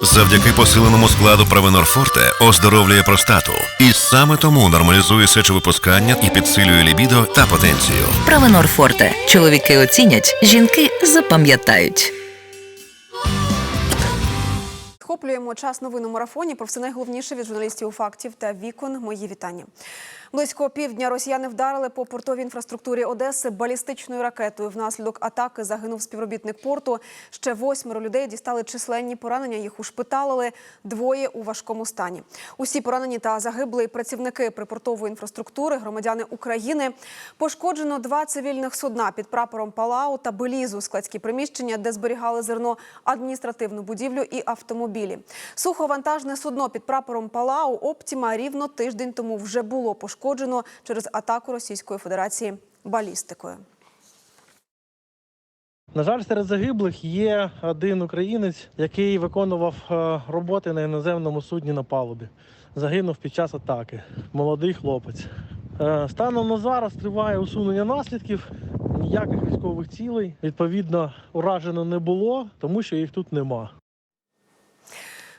Завдяки посиленому складу Провенор Форте оздоровлює простату. І саме тому нормалізує сечовипускання і підсилює лібідо та потенцію. Правенор Форте. Чоловіки оцінять, жінки запам'ятають. Схоплюємо час новин у марафоні. Про все найголовніше від журналістів фактів та вікон. Мої вітання. Близько півдня росіяни вдарили по портовій інфраструктурі Одеси балістичною ракетою. Внаслідок атаки загинув співробітник порту. Ще восьмеро людей дістали численні поранення. Їх ушпиталили. Двоє у важкому стані. Усі поранені та загибли працівники припортової інфраструктури, громадяни України. Пошкоджено два цивільних судна під прапором Палау та Белізу, складські приміщення, де зберігали зерно, адміністративну будівлю і автомобілі. Суховантажне судно під прапором Палау Оптіма рівно тиждень тому вже було пошкоджено через атаку Російської Федерації балістикою. На жаль, серед загиблих є один українець, який виконував е, роботи на іноземному судні на палубі. Загинув під час атаки. Молодий хлопець. Е, Станом на зараз триває усунення наслідків. Ніяких військових цілей відповідно уражено не було, тому що їх тут нема.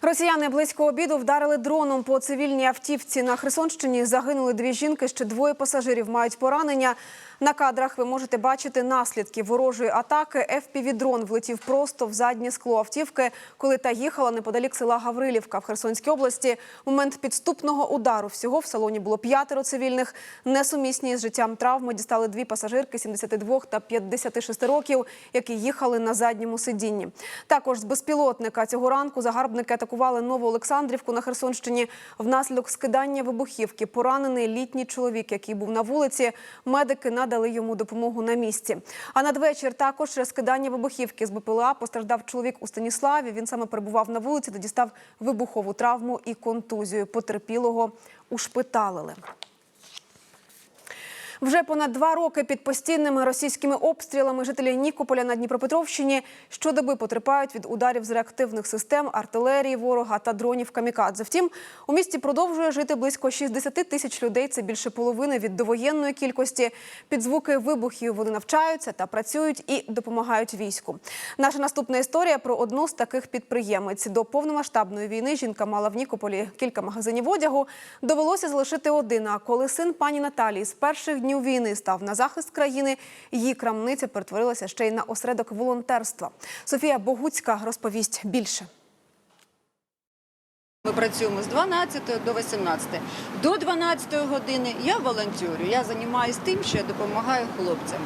Росіяни близько обіду вдарили дроном по цивільній автівці на Херсонщині. Загинули дві жінки, ще двоє пасажирів мають поранення. На кадрах ви можете бачити наслідки ворожої атаки. FPV-дрон влетів просто в заднє скло автівки, коли та їхала неподалік села Гаврилівка в Херсонській області. В момент підступного удару всього в салоні було п'ятеро цивільних. Несумісні з життям травми дістали дві пасажирки 72 та 56 років, які їхали на задньому сидінні. Також з безпілотника цього ранку загарбники атакували Нову Олександрівку на Херсонщині. Внаслідок скидання вибухівки поранений літній чоловік, який був на вулиці. Медики надали йому допомогу на місці. А надвечір також через вибухівки з БПЛА постраждав чоловік у Станіславі. Він саме перебував на вулиці, де дістав вибухову травму і контузію. Потерпілого ушпиталили. Вже понад два роки під постійними російськими обстрілами жителі Нікополя на Дніпропетровщині щодоби потерпають від ударів з реактивних систем, артилерії ворога та дронів камікадзе. Втім, у місті продовжує жити близько 60 тисяч людей. Це більше половини від довоєнної кількості. Під звуки вибухів вони навчаються та працюють і допомагають війську. Наша наступна історія про одну з таких підприємець. До повномасштабної війни жінка мала в Нікополі кілька магазинів одягу. Довелося залишити один. А коли син пані Наталії з перших днів війни став на захист країни, її крамниця перетворилася ще й на осередок волонтерства. Софія Богуцька розповість більше. Ми працюємо з 12 до 18. До 12 години я волонтерю. Я займаюся тим, що я допомагаю хлопцям.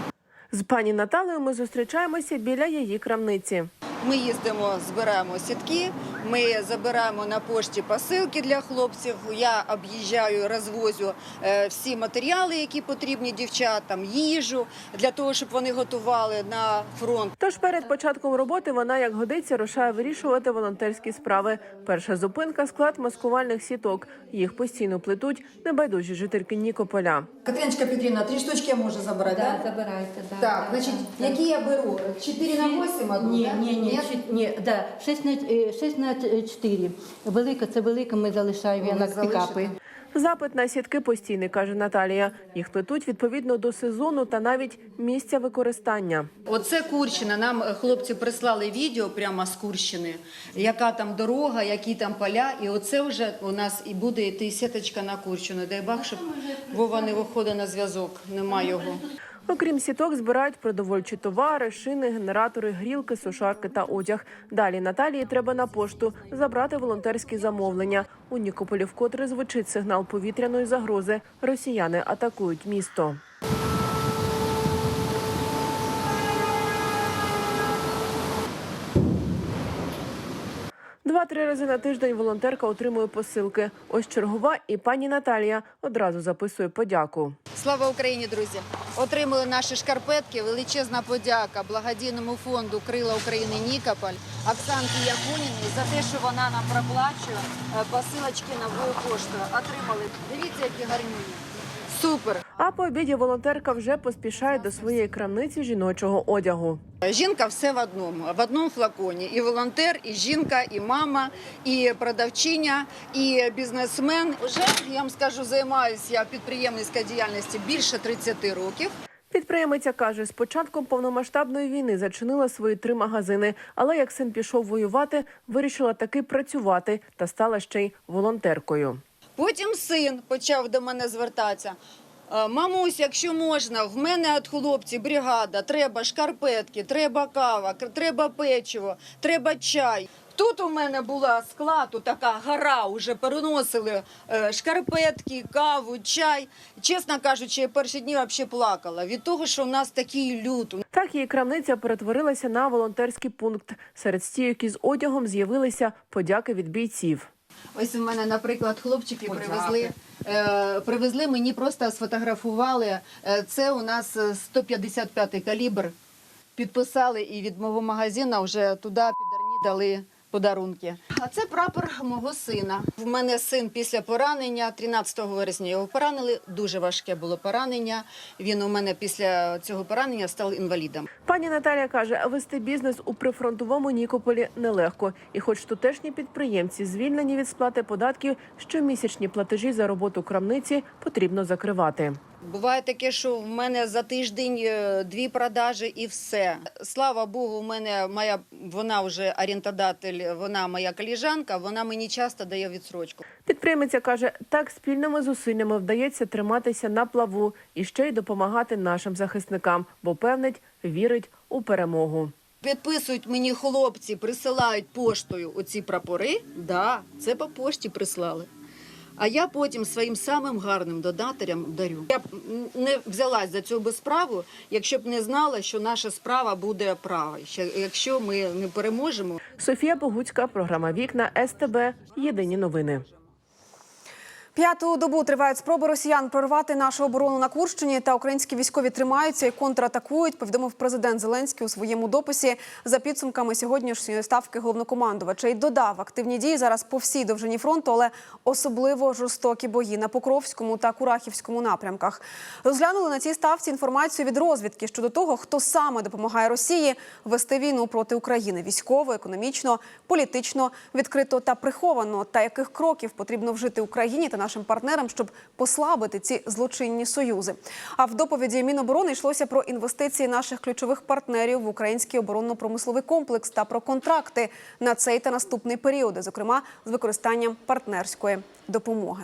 З пані Наталею ми зустрічаємося біля її крамниці. Ми їздимо, збираємо сітки, ми забираємо на пошті посилки для хлопців. Я об'їжджаю, розвозю е, всі матеріали, які потрібні дівчатам, їжу для того, щоб вони готували на фронт. Тож перед початком роботи вона, як годиться, рушає вирішувати волонтерські справи. Перша зупинка склад маскувальних сіток. Їх постійно плетуть небайдужі жительки Нікополя. Катериночка Петрівна, три штучки я можу забрати, Да, да? забирайте, да. Так, да, значить, да, які я беру? 4 на 8 одну, Ні, да? ні, ні, чуть- ні, да. 6 на, 6 на 4. Велика, це велика, ми залишаємо на пікапи. Запит на сітки постійний, каже Наталія. Їх плетуть відповідно до сезону та навіть місця використання. Оце Курщина. Нам е, хлопці прислали відео прямо з Курщини, яка там дорога, які там поля. І оце вже у нас і буде йти сіточка на Курщину. Дай Бог, щоб Вова не виходить на зв'язок. Нема його. Окрім сіток, збирають продовольчі товари, шини, генератори, грілки, сушарки та одяг. Далі Наталії треба на пошту забрати волонтерські замовлення. У Нікополі вкотре звучить сигнал повітряної загрози. Росіяни атакують місто. Два-три рази на тиждень волонтерка отримує посилки. Ось чергова, і пані Наталія одразу записує подяку. Слава Україні, друзі! Отримали наші шкарпетки. Величезна подяка благодійному фонду Крила України Нікополь Оксанці Якуніній за те, що вона нам проплачує е, посилочки новою поштою. Отримали. Дивіться, які гарні. Супер! А по обіді волонтерка вже поспішає до своєї крамниці жіночого одягу. Жінка все в одному, в одному флаконі. І волонтер, і жінка, і мама, і продавчиня, і бізнесмен. Уже я вам скажу, займаюся я підприємницькою діяльністю більше 30 років. Підприємиця каже, з початком повномасштабної війни зачинила свої три магазини, але як син пішов воювати, вирішила таки працювати та стала ще й волонтеркою. Потім син почав до мене звертатися. «Е, Мамусь, якщо можна, в мене від хлопців бригада, треба шкарпетки, треба кава, треба печиво, треба чай. Тут у мене була склад, така гора, вже переносили е, шкарпетки, каву, чай. Чесно кажучи, я перші дні взагалі плакала від того, що в нас такий люд. Так її крамниця перетворилася на волонтерський пункт. Серед стійок із одягом з'явилися подяки від бійців. Ось у мене, наприклад, хлопчики привезли. Е, привезли мені просто сфотографували. Е, це у нас е, 155 калібр. Підписали і від мого магазину вже туди підарні дали подарунки. А це прапор мого сина. В мене син після поранення, 13 вересня його поранили. Дуже важке було поранення. Він у мене після цього поранення став інвалідом. Пані Наталія каже, вести бізнес у прифронтовому Нікополі нелегко. І хоч тутешні підприємці звільнені від сплати податків, щомісячні платежі за роботу крамниці потрібно закривати. Буває таке, що в мене за тиждень е, дві продажі і все. Слава Богу, у мене моя вона вже орієнтодатель, вона моя коліжанка, вона мені часто дає відсрочку. Підприємиця каже, так спільними зусиллями вдається триматися на плаву і ще й допомагати нашим захисникам, бо певнить, вірить у перемогу. Підписують мені хлопці, присилають поштою оці прапори. Да, це по пошті прислали. А я потім своїм самим гарним додаторям дарю. Я б не взялась за цю би справу, якщо б не знала, що наша справа буде права. Що Якщо ми не переможемо, Софія Богуцька, програма Вікна СТБ. Єдині новини. П'яту добу тривають спроби росіян прорвати нашу оборону на Курщині. Та українські військові тримаються і контратакують. Повідомив президент Зеленський у своєму дописі за підсумками сьогоднішньої ставки головнокомандувача. І додав активні дії зараз по всій довжині фронту, але особливо жорстокі бої на Покровському та Курахівському напрямках. Розглянули на цій ставці інформацію від розвідки щодо того, хто саме допомагає Росії вести війну проти України військово, економічно, політично, відкрито та приховано. Та яких кроків потрібно вжити Україні та нашим партнерам, щоб послабити ці злочинні союзи. А в доповіді Міноборони йшлося про інвестиції наших ключових партнерів в український оборонно-промисловий комплекс та про контракти на цей та наступний періоди, зокрема з використанням партнерської допомоги.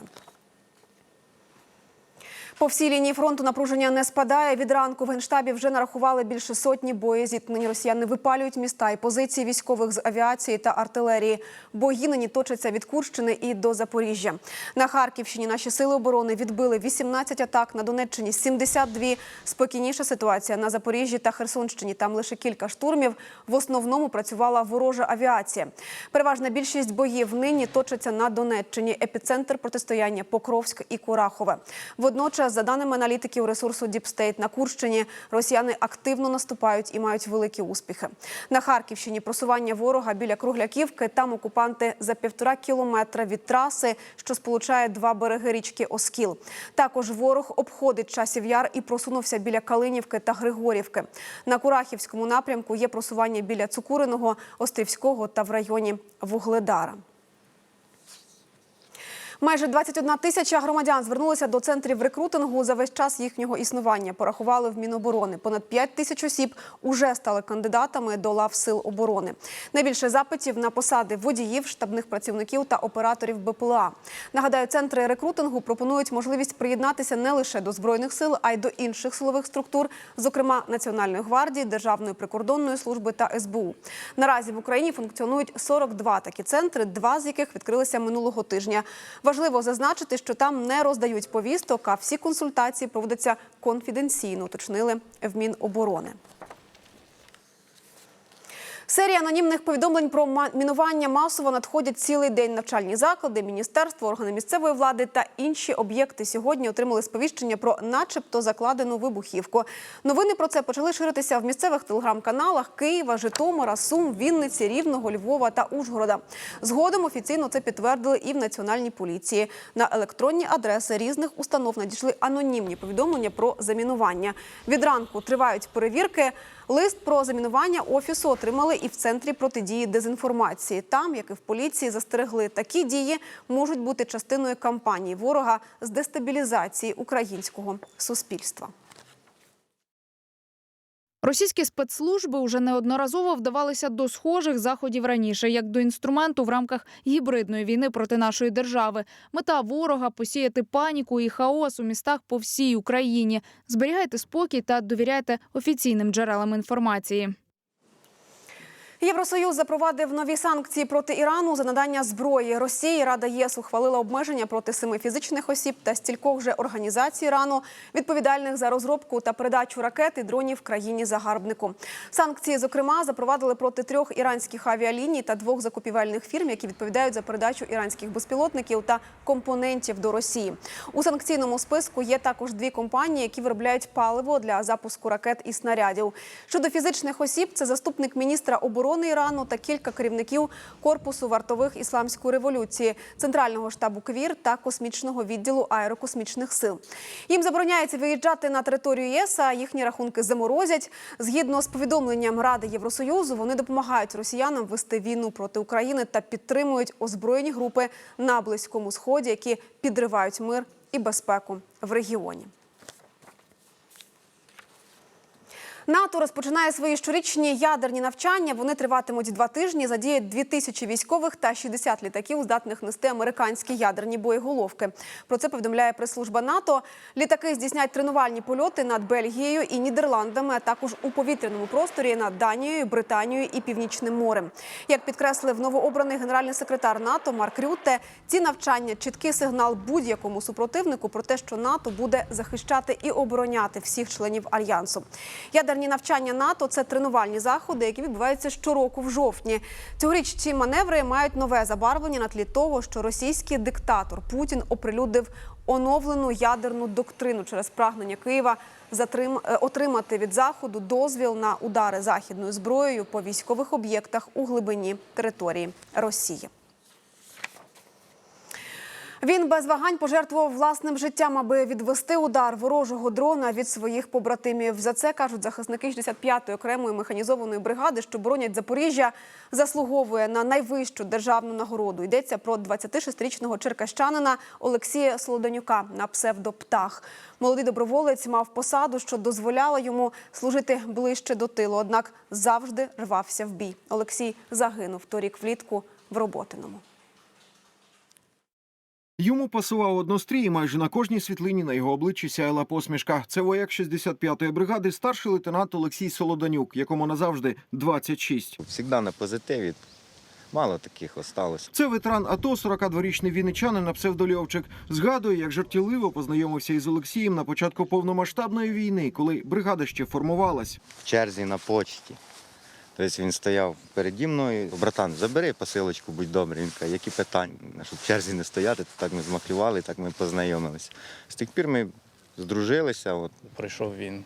По всій лінії фронту напруження не спадає. Від ранку в генштабі вже нарахували більше сотні боєзіткнень. Росіяни випалюють міста і позиції військових з авіації та артилерії. Бої нині точаться від Курщини і до Запоріжжя. На Харківщині наші сили оборони відбили 18 атак, на Донеччині 72. Спокійніша ситуація на Запоріжжі та Херсонщині. Там лише кілька штурмів. В основному працювала ворожа авіація. Переважна більшість боїв нині точаться на Донеччині. Епіцентр протистояння Покровськ і Курахове. Водночас, за даними аналітиків ресурсу Діпстейт на Курщині, росіяни активно наступають і мають великі успіхи. На Харківщині просування ворога біля Кругляківки. Там окупанти за півтора кілометра від траси, що сполучає два береги річки Оскіл. Також ворог обходить часів яр і просунувся біля Калинівки та Григорівки. На Курахівському напрямку є просування біля Цукуриного, Острівського та в районі Вугледара. Майже 21 тисяча громадян звернулися до центрів рекрутингу за весь час їхнього існування. Порахували в Міноборони. Понад 5 тисяч осіб уже стали кандидатами до лав сил оборони. Найбільше запитів на посади водіїв, штабних працівників та операторів БПЛА. Нагадаю, центри рекрутингу пропонують можливість приєднатися не лише до збройних сил, а й до інших силових структур, зокрема Національної гвардії, Державної прикордонної служби та СБУ. Наразі в Україні функціонують 42 такі центри, два з яких відкрилися минулого тижня. Важливо зазначити, що там не роздають повісток, а всі консультації проводяться конфіденційно, уточнили в Міноборони. Серія анонімних повідомлень про мінування масово надходять цілий день. Навчальні заклади, міністерство, органи місцевої влади та інші об'єкти сьогодні отримали сповіщення про, начебто, закладену вибухівку. Новини про це почали ширитися в місцевих телеграм-каналах Києва, Житомира, Сум, Вінниці, Рівного, Львова та Ужгорода. Згодом офіційно це підтвердили і в національній поліції. На електронні адреси різних установ надійшли анонімні повідомлення про замінування. Від ранку тривають перевірки. Лист про замінування офісу отримали і в центрі протидії дезінформації. Там, як і в поліції, застерегли, такі дії можуть бути частиною кампанії ворога з дестабілізації українського суспільства. Російські спецслужби уже неодноразово вдавалися до схожих заходів раніше, як до інструменту в рамках гібридної війни проти нашої держави. Мета ворога посіяти паніку і хаос у містах по всій Україні. Зберігайте спокій та довіряйте офіційним джерелам інформації. Євросоюз запровадив нові санкції проти Ірану за надання зброї Росії. Рада ЄС ухвалила обмеження проти семи фізичних осіб та стількох же організацій Ірану, відповідальних за розробку та передачу ракет і дронів країні загарбнику. Санкції, зокрема, запровадили проти трьох іранських авіаліній та двох закупівельних фірм, які відповідають за передачу іранських безпілотників та компонентів до Росії. У санкційному списку є також дві компанії, які виробляють паливо для запуску ракет і снарядів. Щодо фізичних осіб, це заступник міністра оборони Ірану та кілька керівників корпусу вартових ісламської революції, центрального штабу КВІР та космічного відділу аерокосмічних сил. Їм забороняється виїжджати на територію ЄС, а їхні рахунки заморозять. Згідно з повідомленням Ради Євросоюзу, вони допомагають росіянам вести війну проти України та підтримують озброєні групи на близькому сході, які підривають мир і безпеку в регіоні. НАТО розпочинає свої щорічні ядерні навчання. Вони триватимуть два тижні. Задіють дві тисячі військових та 60 літаків, здатних нести американські ядерні боєголовки. Про це повідомляє прес-служба НАТО. Літаки здійснять тренувальні польоти над Бельгією і Нідерландами, а також у повітряному просторі над Данією, Британією і Північним морем. Як підкреслив новообраний генеральний секретар НАТО Марк Рютте, ці навчання чіткий сигнал будь-якому супротивнику про те, що НАТО буде захищати і обороняти всіх членів альянсу. Ядерні навчання НАТО це тренувальні заходи, які відбуваються щороку в жовтні. Цьогоріч ці маневри мають нове забарвлення на тлі того, що російський диктатор Путін оприлюдив оновлену ядерну доктрину через прагнення Києва затрим... е, отримати від заходу дозвіл на удари західною зброєю по військових об'єктах у глибині території Росії. Він без вагань пожертвував власним життям, аби відвести удар ворожого дрона від своїх побратимів. За це кажуть захисники 65-ї окремої механізованої бригади, що боронять Запоріжжя, заслуговує на найвищу державну нагороду. Йдеться про 26-річного черкащанина Олексія Солодонюка на псевдо Птах. Молодий доброволець мав посаду, що дозволяла йому служити ближче до тилу. Однак завжди рвався в бій. Олексій загинув торік влітку в роботиному. Йому пасував однострій, і майже на кожній світлині на його обличчі сяяла посмішка. Це вояк 65-ї бригади, старший лейтенант Олексій Солоданюк, якому назавжди 26. Всегда на позитиві. Мало таких осталось. Це ветеран АТО, 42-річний вінничанин на псевдольовчик. Згадує, як жартівливо познайомився із Олексієм на початку повномасштабної війни, коли бригада ще формувалась. В черзі на почті. Тобто він стояв переді мною. Братан, забери посилочку, будь добрий. Він каже, які питання? Щоб в черзі не стояти, то так ми змахлювали, так ми познайомилися. З тих пір ми здружилися. От. Прийшов він,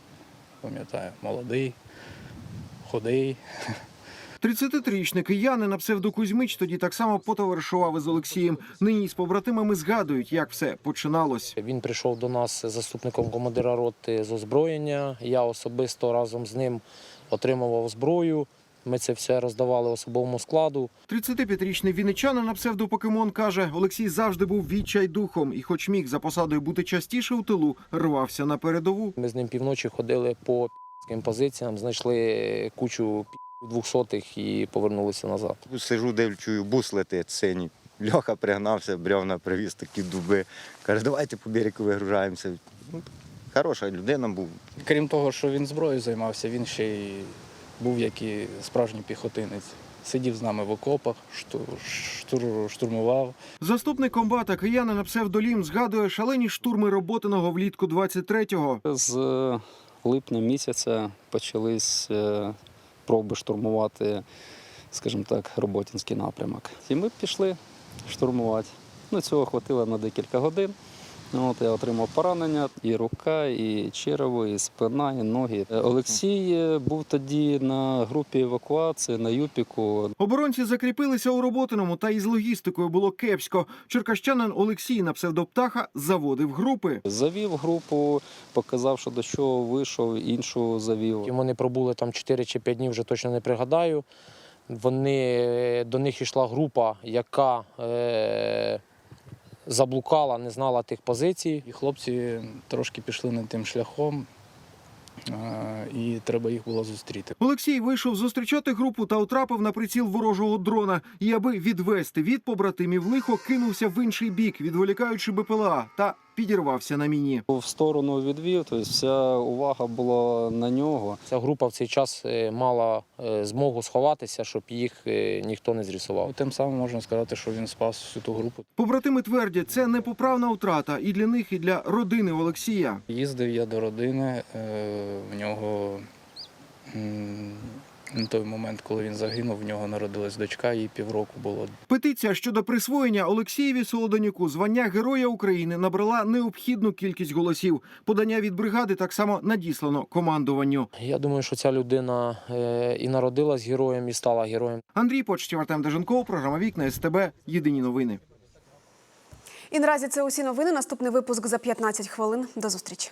пам'ятаю, молодий, худий. 33-річний киянин на псевдо Кузьмич тоді так само потоваришував із Олексієм. Нині з побратимами згадують, як все починалось. Він прийшов до нас заступником командира роти з озброєння. Я особисто разом з ним отримував зброю. Ми це все роздавали особовому складу. 35-річний вінничанин на псевдо Покемон каже, Олексій завжди був відчай духом, і, хоч міг за посадою бути частіше у тилу, рвався на передову. Ми з ним півночі ходили по позиціям, знайшли кучу двохсотих і повернулися назад. Сижу, дивлю, бус летить синій. Льоха пригнався, бревна привіз такі дуби. Каже, давайте по берегу вигружаємося. Ну, хороша людина був. Крім того, що він зброєю займався, він ще й був як і справжній піхотинець. Сидів з нами в окопах, штур, штурмував. Заступник комбата киянин на псевдолім згадує шалені штурми роботиного влітку 23-го. З е, липня місяця почались е, проби штурмувати, скажімо так, роботінський напрямок. І ми пішли штурмувати. Ну, цього хватило на декілька годин. Ну, От я отримав поранення, і рука, і черево, і спина, і ноги. Е, Олексій е, був тоді на групі евакуації на Юпіку. Оборонці закріпилися у роботиному, та із логістикою було кепсько. Черкащанин Олексій на псевдоптаха заводив групи. Завів групу, показав, що до чого вийшов, іншу завів. Вони пробули там 4 чи 5 днів, вже точно не пригадаю. Вони, до них йшла група, яка е, заблукала, не знала тих позицій. І хлопці трошки пішли не тим шляхом. і треба їх було зустріти. Олексій вийшов зустрічати групу та утрапив на приціл ворожого дрона. І аби відвести від побратимів лихо, кинувся в інший бік, відволікаючи БПЛА, та підірвався на міні. В сторону відвів, тобто вся увага була на нього. Ця група в цей час е, мала е, змогу сховатися, щоб їх е, ніхто не зрісував. Тим самим можна сказати, що він спас всю ту групу. Побратими твердять, це непоправна втрата і для них, і для родини Олексія. Їздив я до родини, в нього на той момент, коли він загинув, в нього народилась дочка, їй півроку було. Петиція щодо присвоєння Олексієві Солодонюку звання Героя України набрала необхідну кількість голосів. Подання від бригади так само надіслано командуванню. Я думаю, що ця людина е, і народилась героєм, і стала героєм. Андрій Почтів, Артем Деженков, програма Вікна СТБ. Єдині новини. І наразі це усі новини. Наступний випуск за 15 хвилин. До зустрічі.